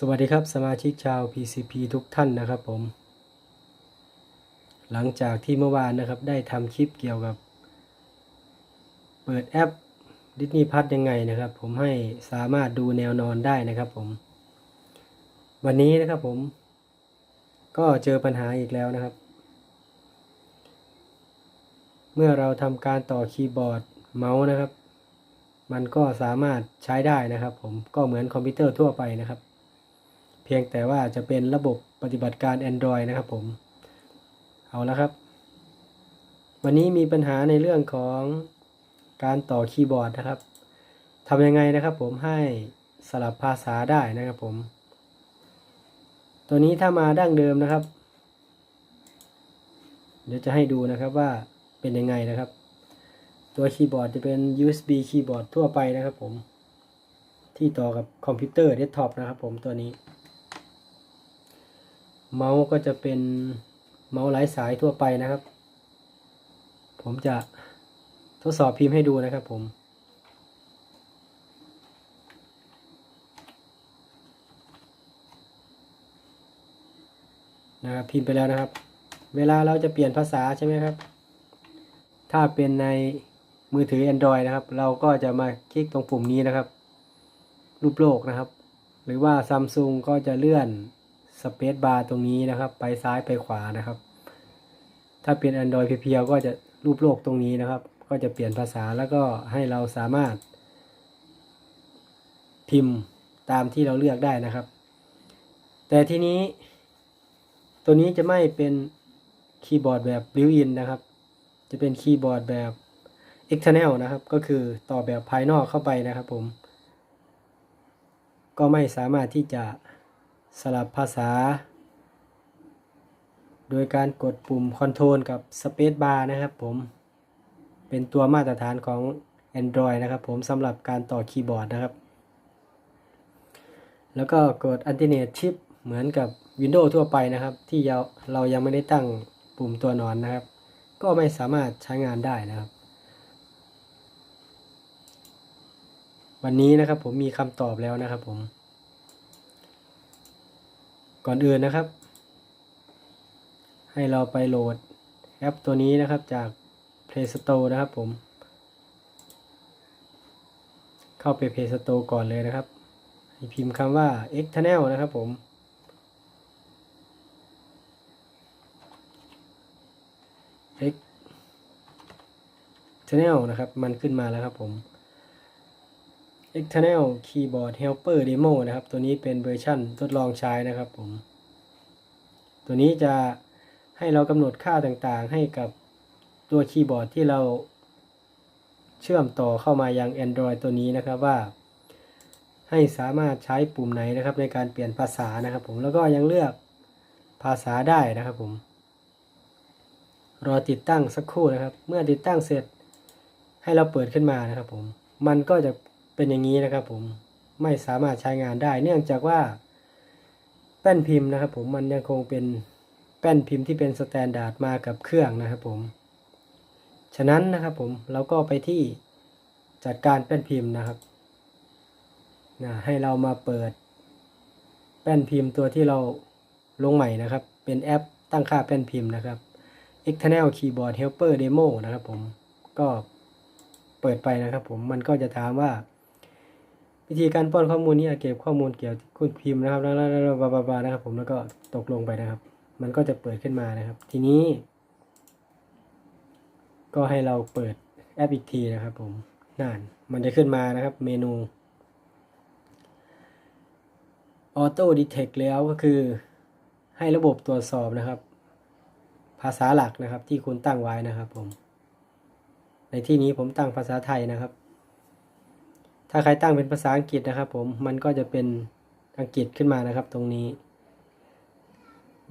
สวัสดีครับสมาชิกชาว PCP ทุกท่านนะครับผม หลังจากที่เมื่อวานนะครับได้ทำคลิปเกี่ยวกับ เปิดแอปดิสนีย์พัทยังไงนะครับ ผมให้สามารถดูแนวนอนได้นะครับผม วันนี้นะครับผม ก็เจอปัญหาอีกแล้วนะครับ เมื่อเราทำการต่อคีย์บอร์ดเมาส์นะครับ มันก็สามารถใช้ได้นะครับ ผมก็เหมือนคอมพิวเตอร์ทั่วไปนะครับ เพียงแต่ว่าจะเป็นระบบปฏิบัติการ Android นะครับผม เอาละครับ วันนี้มีปัญหาในเรื่องของการต่อคีย์บอร์ดนะครับทำยังไงนะครับผมให้สลับภาษาได้นะครับผม ตัวนี้ถ้ามาดั้งเดิมนะครับ เดี๋ยวจะให้ดูนะครับว่าเป็นยังไงนะครับ ตัวคีย์บอร์ดจะเป็น USB คีย์บอร์ดทั่วไปนะครับผม ที่ต่อกับคอมพิวเตอร์เดสก์ท็อปนะครับผมตัวนี้ เมาส์ก็จะเป็นเมาส์ไร้สายทั่วไปนะครับ ผมจะทดสอบพิมพ์ให้ดูนะครับผมนะครับพิมพ์ไปแล้วนะครับ เวลาเราจะเปลี่ยนภาษาใช่ไหมครับ ถ้าเป็นในมือถือ Android นะครับ เราก็จะมาคลิกตรงปุ่มนี้นะครับ รูปโลกนะครับ หรือว่า Samsung ก็จะเลื่อน สเปซบาร์ตรงนี้นะครับ ไปซ้ายไปขวานะครับ ถ้าเป็น Android เพียวๆก็จะรูปโลกตรงนี้นะครับ ก็จะเปลี่ยนภาษาแล้วก็ให้เราสามารถ พิมพ์ตามที่เราเลือกได้นะครับ แต่ทีนี้ ตัวนี้จะไม่เป็นคีย์บอร์ดแบบ built-in นะครับ จะเป็นคีย์บอร์ดแบบ external นะครับ ก็คือต่อแบบภายนอกเข้าไปนะครับผม ก็ไม่สามารถที่จะ สลับภาษา โดยการกดปุ่ม Control กับ Space Bar นะครับผม เป็นตัวมาตรฐานของ Android นะครับผมสำหรับการต่อคีย์บอร์ดนะครับ แล้วก็กด Alternate Shift เหมือนกับ Windows ทั่วไปนะครับ ที่เราเรายังไม่ได้ตั้งปุ่มตัวนอนนะครับ ก็ไม่สามารถใช้งานได้นะครับ วันนี้นะครับผมมีคำตอบแล้วนะครับผม ก่อนอื่นนะครับ ให้เราไปโหลดแอปตัวนี้นะครับจาก Play Store นะครับผม เข้าไป Play Store ก่อนเลยนะครับให้พิมพ์คำว่า external นะครับผม external นะครับ มันขึ้นมาแล้วครับผม external keyboard helper demo นะครับ ตัวนี้เป็นเวอร์ชั่นทดลองใช้นะครับผม ตัวนี้จะให้เรากำหนดค่าต่างๆ ให้กับตัวคีย์บอร์ดที่เราเชื่อมต่อเข้ามายัง Android ตัวนี้นะครับว่า ให้สามารถใช้ปุ่มไหนนะครับในการเปลี่ยนภาษานะครับ ผมแล้วก็ยังเลือกภาษาได้นะครับผม รอติดตั้งสักครู่นะครับ เมื่อติดตั้งเสร็จให้เราเปิดขึ้นมานะครับผม มันก็จะ เป็นอย่างนี้นะครับผมไม่สามารถใช้งานได้ เนื่องจากว่า แป้นพิมพ์นะครับ ผมมันยังคงเป็นแป้นพิมพ์ที่เป็นสแตนดาร์ดมากับเครื่องนะครับผม ฉะนั้นนะครับผมเราก็ไปที่จัดการแป้นพิมพ์นะครับนะให้เรามาเปิด แป้นพิมพ์ตัวที่เราลงใหม่นะครับ เป็นแอปตั้งค่าแป้นพิมพ์นะครับ external keyboard helper demo นะครับผมก็เปิดไปนะครับผมมันก็จะถามว่า วิธีการป้อนข้อมูลนี้เก็บข้อมูลเกี่ยวกับคุณพิมพ์นะครับแล้วแล้วบลาบลานะครับ ผมแล้วก็ตกลงไปนะครับ มันก็จะเปิดขึ้นมานะครับ ทีนี้ ก็ให้เราเปิดแอปอีกทีนะครับ ผมนั่นมันจะขึ้นมานะครับ เมนู Auto Detect แล้วก็คือให้ระบบตรวจสอบนะครับ ภาษาหลักนะครับที่คุณตั้งไว้นะครับ ผม ในที่นี้ผมตั้งภาษาไทยนะครับ ถ้าใครตั้งเป็นภาษาอังกฤษนะครับ ผมมันก็จะเป็นอังกฤษขึ้นมานะครับ ตรงนี้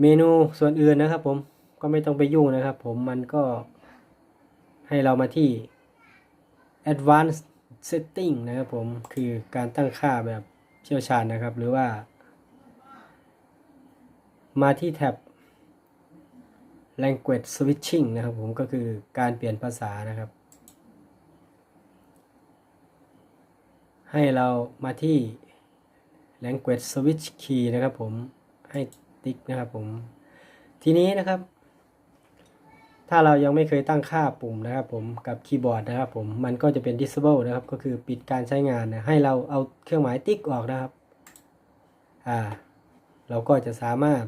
เมนูส่วนอื่นนะครับ ผมก็ไม่ต้องไปยุ่งนะครับ ผมมันก็ให้เรามาที่ advanced setting นะครับ ผมคือการตั้งค่าแบบเชี่ยวชาญนะครับ หรือว่า มาที่แท็บ language switching นะครับ ผมก็คือการเปลี่ยนภาษานะครับ ให้เรามาที่ language switch key นะครับผมให้ติ๊กนะครับผม ทีนี้นะครับ ถ้าเรายังไม่เคยตั้งค่าปุ่มนะครับผมกับคีย์บอร์ดนะครับผมมันก็จะเป็น disable นะครับ ก็คือปิดการใช้งานนะให้เราเอาเครื่องหมายติ๊กออกนะครับอ่าเราก็จะสามารถ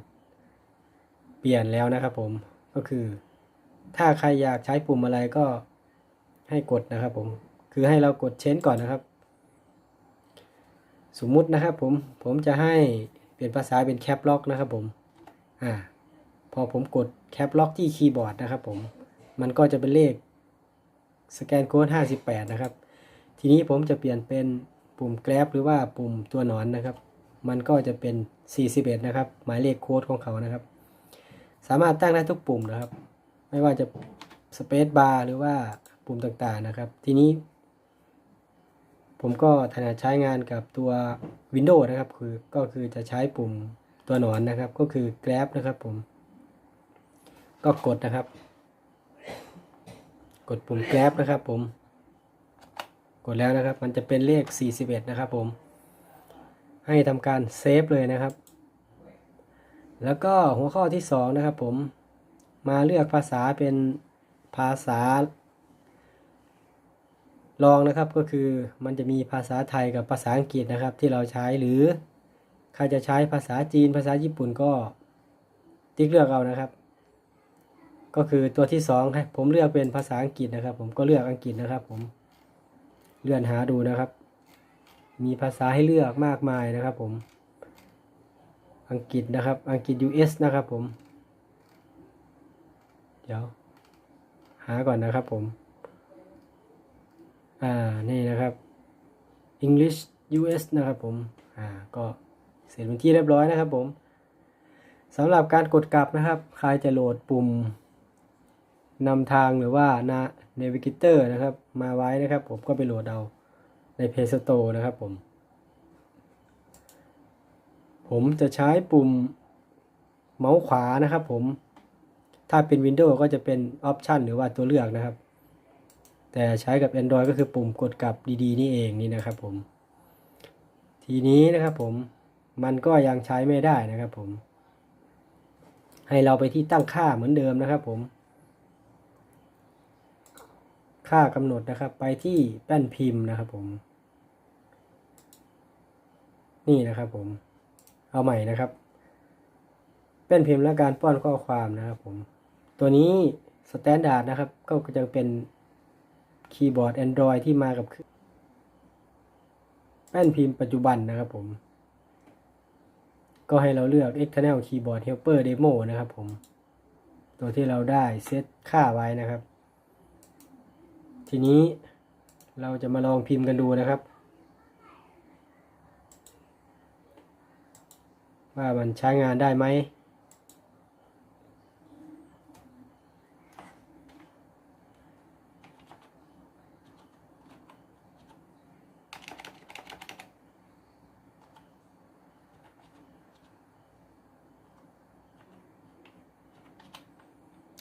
เปลี่ยนแล้วนะครับผมก็คือ ถ้าใครอยากใช้ปุ่มอะไรก็ให้กดนะครับผมคือให้เรากดเชนก่อนนะครับ สมมุตินะครับผมผมจะให้เปลี่ยนภาษาเป็นแคปล็อกนะครับผมอ่าพอผมกดแคปล็อกที่คีย์บอร์ดนะครับผมมันก็จะเป็นเลขสแกนโค้ด58 นะครับ ทีนี้ผมจะเปลี่ยนเป็นปุ่มแกร็บหรือว่าปุ่มตัวหนอนนะครับ มันก็จะเป็น 41 นะครับ หมายเลขโค้ดของเขานะครับ สามารถตั้งได้ทุกปุ่มนะครับ ไม่ว่าจะสเปซบาร์หรือว่าปุ่มต่างๆนะครับ ทีนี้ ผมก็ถนัดใช้งานกับตัว Windows นะครับ คือก็คือจะใช้ปุ่มตัวหนอนนะครับ ก็คือ Grab นะครับผม ก็กดนะครับ กดปุ่ม Grab นะครับผม กดแล้วนะครับ มันจะเป็นเลข 41 นะครับผม ให้ทำการเซฟเลยนะครับ แล้วก็หัวข้อที่ 2 นะครับผม มาเลือกภาษาเป็นภาษา ลองนะครับก็คือมันจะมีภาษาไทยกับภาษาอังกฤษนะครับ ที่เราใช้หรือใครจะใช้ภาษาจีนภาษาญี่ปุ่นก็ติ๊กเลือกเอานะครับ ก็คือตัวที่สองให้ผมเลือกเป็นภาษาอังกฤษนะครับ ผมก็เลือกอังกฤษนะครับ ผมเลื่อนหาดูนะครับ มีภาษาให้เลือกมากมายนะครับ ผม อังกฤษนะครับ อังกฤษ US นะครับ ผม เดี๋ยว หาก่อนนะครับผม อ่า นี่นะครับ English US นะครับผม อ่า ก็เสร็จเป็นที่เรียบร้อยนะครับผมสำหรับการกดกลับนะครับ ใครจะโหลดปุ่มนำทางหรือว่านา Navigator นะครับ มาไว้นะครับ ผมก็ไปโหลดเอาใน Play Store นะครับผม ผมจะใช้ปุ่มเมาส์ขวานะครับผม ถ้าเป็น Windows ก็จะเป็นออปชันหรือว่าตัวเลือกนะครับ แต่ใช้กับ Android ก็คือปุ่มกดกลับดีๆ นี่เองนี่นะครับผม ทีนี้นะครับผมมันก็ยังใช้ไม่ได้นะครับผม ให้เราไปที่ตั้งค่าเหมือนเดิมนะครับผม ค่ากำหนดนะครับ ไปที่แป้นพิมพ์นะครับผม นี่นะครับผม เอาใหม่นะครับแป้นพิมพ์และการป้อนข้อความนะครับผม ตัวนี้สแตนดาร์ดนะครับ ก็จะเป็น คีย์บอร์ด Android ที่มากับแป้นพิมพ์ปัจจุบันนะครับผม ก็ให้เราเลือก external keyboard helper demo นะครับผม ตัวที่เราได้เซตค่าไว้นะครับ ทีนี้เราจะมาลองพิมพ์กันดูนะครับ ว่ามันใช้งานได้ไหม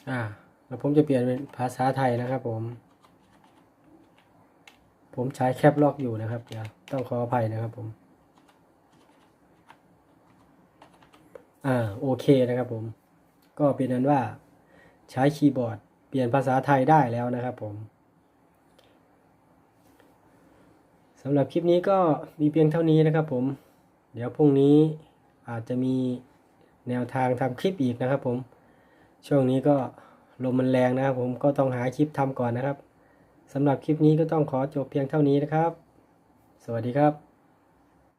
อ่าแล้วผมจะเปลี่ยนเป็นภาษาไทยนะครับ ผม ผมใช้แคปล็อกอยู่นะครับเดี๋ยวต้องขออภัยนะครับ ผม อ่าโอเคนะครับ ผม ก็เป็นนั้นว่า ใช้คีย์บอร์ด เปลี่ยนภาษาไทยได้แล้วนะครับ ผมสำหรับคลิปนี้ก็มีเพียงเท่านี้นะครับ ผม เดี๋ยวพรุ่งนี้อาจจะมีแนวทางทำคลิปอีกนะครับ ผม ช่วงนี้ก็ลมมันแรงนะครับผมก็ต้องหาคลิปทำก่อนนะครับสำหรับคลิปนี้ก็ต้องขอจบเพียงเท่านี้นะครับ สวัสดีครับ